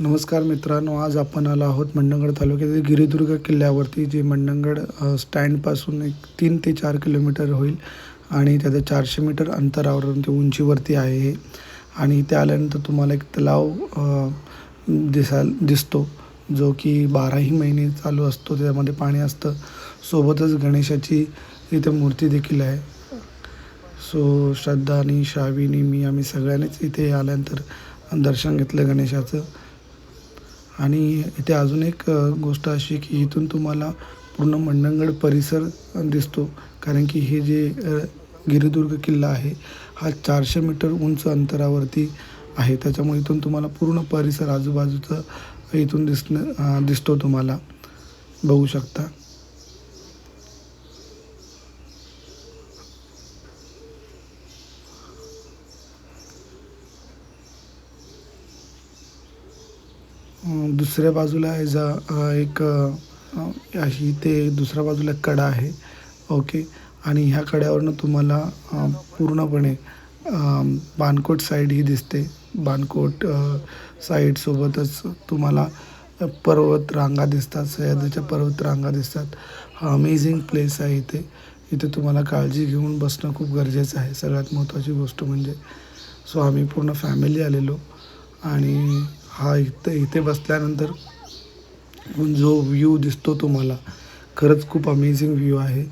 नमस्कार मित्रांनो आज आपण आलो आहोत मंडणगड तालुक्यातील गिरिदुर्ग किल्ल्यावरती जे मंडणगड स्टँडपासून एक तीन ते चार किलोमीटर होईल आणि त्याचं चारशे मीटर अंतरावर ते उंचीवरती आहे हे. आणि इथे आल्यानंतर तुम्हाला एक तलाव दिसाल दिसतो जो की बाराही महिने चालू असतो त्यामध्ये पाणी असतं. सोबतच गणेशाची इथे मूर्ती देखील आहे. सो श्रद्धानी शावीनी मी आम्ही सगळ्यांनीच इथे आल्यानंतर दर्शन घेतलं गणेशाचं. आणि इथे अजून एक गोष्ट अशी की इथून तुम्हाला पूर्ण मंडणगड परिसर दिसतो. कारण की हे जे गिरिदुर्ग किल्ला आहे हा चारशे मीटर उंच अंतरावरती आहे. त्याच्यामुळे इथून तुम्हाला पूर्ण परिसर आजूबाजूचं इथून दिसणं दिसतो तुम्हाला. बघू शकता. दुसऱ्या बाजूला एज अ एक अशी ते दुसऱ्या बाजूला एक कडा आहे. ओके आणि ह्या कड्यावरनं तुम्हाला पूर्णपणे बानकोट साईड ही दिसते. बानकोट साईडसोबतच तुम्हाला पर्वत रांगा दिसतात सह्याद्रीच्या पर्वत रांगा दिसतात. हा अमेझिंग प्लेस आहे इथे. इथे तुम्हाला काळजी घेऊन बसणं खूप गरजेचं आहे. सगळ्यात महत्त्वाची गोष्ट म्हणजे सो आम्ही पूर्ण फॅमिली आलेलो. आणि हा इथं इथे बसल्यानंतर जो व्ह्यू दिसतो तुम्हाला खरंच खूप अमेझिंग व्ह्यू आहे.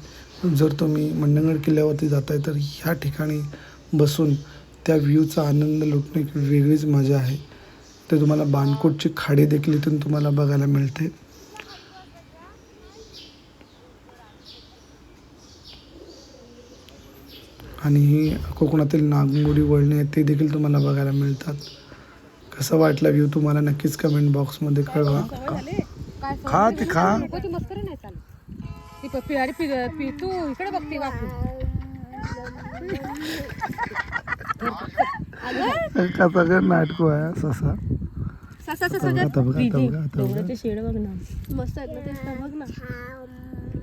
जर तुम्ही मंडणगड किल्ल्यावरती जाताय तर ह्या ठिकाणी बसून त्या व्ह्यूचा आनंद लुटणे एक वेगळीच मजा आहे. ते तुम्हाला बाणकोटची खाडी देखील इथून तुम्हाला बघायला मिळते. आणि ही कोकणातील नागमोडी वळणे आहेत ते देखील तुम्हाला बघायला मिळतात. कसा वाटला व्ह्यू तुम्हाला? नक्कीच कमेंट बॉक्समध्ये कळवा. खा ते खा. ती इकडे बघते का सगळं नाटको आहे ससा. बघा बघा शेड बघ ना. मस्त आहेत ना ते बघ ना.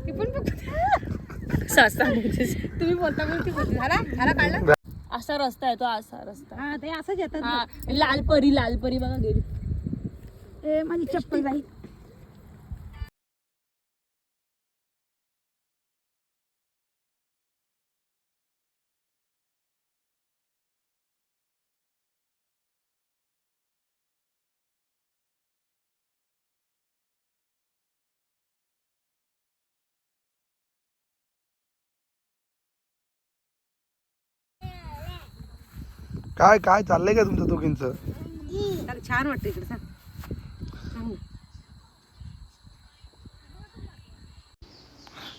ती पण बघ. ससा तुम्ही बोलता बोलती बोलती. झाला? झाला काढला? असा रस्ता आहे तो असा रस्ता. हा ते असंच येतात हा लाल परी लाल परी बघा गेली. ए माझी चप्पल बाई. काय काय चाललंय का तुमचं दोघींचं? छान वाटतं इकडे सांग.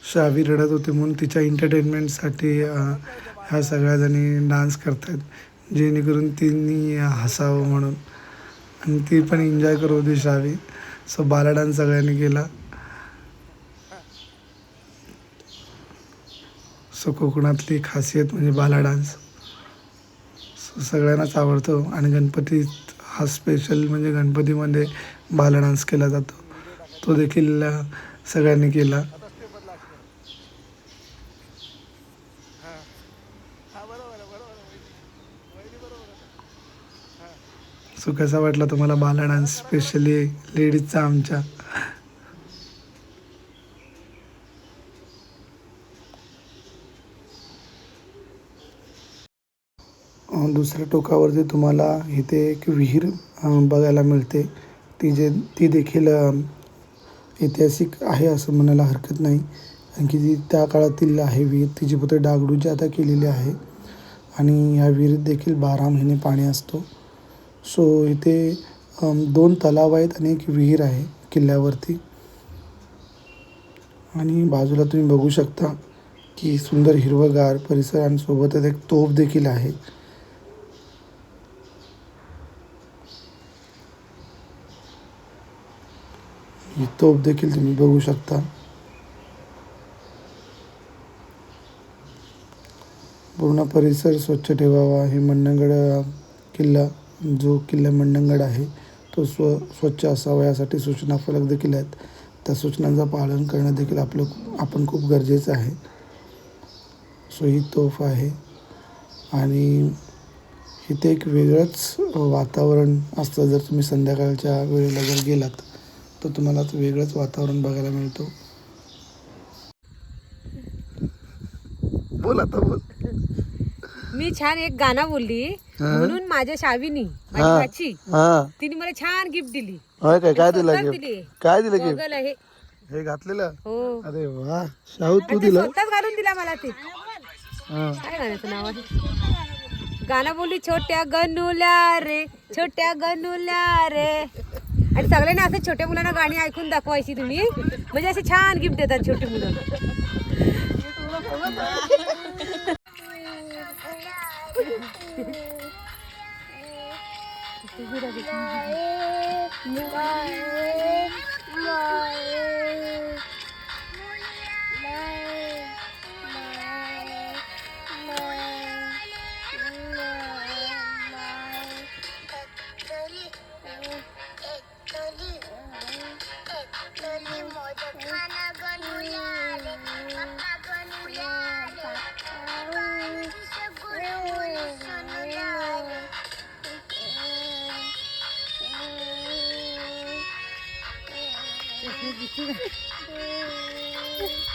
शावी रडत होती म्हणून तिच्या एंटरटेनमेंटसाठी ह्या सगळ्याजणी डान्स करतायत. जेणेकरून तिने हसावं म्हणून. आणि ती पण एन्जॉय करत होती शावी. सो बाला डान्स सगळ्यांनी केला. सो कोकणातली खासियत म्हणजे बाला डान्स सगळ्यांनाच आवडतो आणि गणपती हा स्पेशल म्हणजे गणपतीमध्ये बाला डान्स केला जातो. तो देखील सगळ्यांनी केला. सो कसा वाटला तुम्हाला बाला डान्स स्पेशली लेडीजचा आमच्या? दुसऱ्या टोकावरती तुम्हाला इथे एक विहीर बघायला मिळते. ती जे ती देखील ऐतिहासिक आहे असं म्हणायला हरकत नाही. कारण की ती त्या काळातील आहे विहीर तिची फक्त डागडूजी आता केलेली आहे आणि ह्या विहिरीत देखील बारा महिने पाणी असतो. सो इथे दोन तलाव आहेत आणि एक विहीर आहे किल्ल्यावरती. आणि बाजूला तुम्ही बघू शकता की सुंदर हिरवंगार परिसर आणि सोबतच एक तोफ देखील आहे. ही तोफ देखील तुम्ही बघू शकता पूर्ण परिसर स्वच्छ ठेवावा हे मंडणगड किल्ला जो किल्ला मंडणगड आहे तो स्व स्वच्छ असावा यासाठी सूचना फलक देखील आहेत त्या सूचनांचं पालन करणं देखील आपलं आपण खूप गरजेचं आहे सो ही तोफ आहे आणि इथे एक वेगळंच वातावरण असतं जर तुम्ही संध्याकाळच्या वेळेला जर गेलात तर तुम्हाला वेगळंच वातावरण बघायला मिळतो. बोल आता बोल. मी छान एक गाणं बोलली. म्हणून माझ्या शावीनी माझी. भाची तिने मला छान गिफ्ट दिली. होय काय? काय दिलं. काय दिलं गिफ्ट हे घातलेलं? हो. अरे वा शाहू तू दिलं? स्वतःच घालून दिला मला ते. हा. काय गाण्याचं नाव आहे? गाणं बोलली छोट्या गनुल्या रे छोट्या गनुल्या रे. आणि सगळ्यांना असं छोट्या मुलांना गाणी ऐकून दाखवायची तुम्ही. म्हणजे असे छान गिफ्ट देतात छोटी मुलं. 여기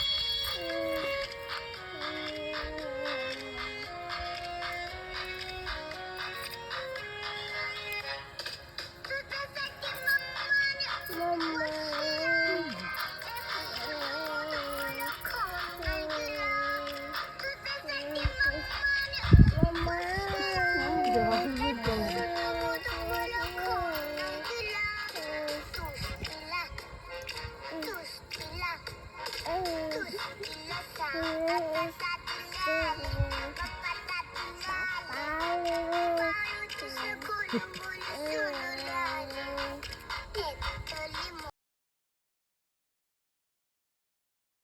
Thank you.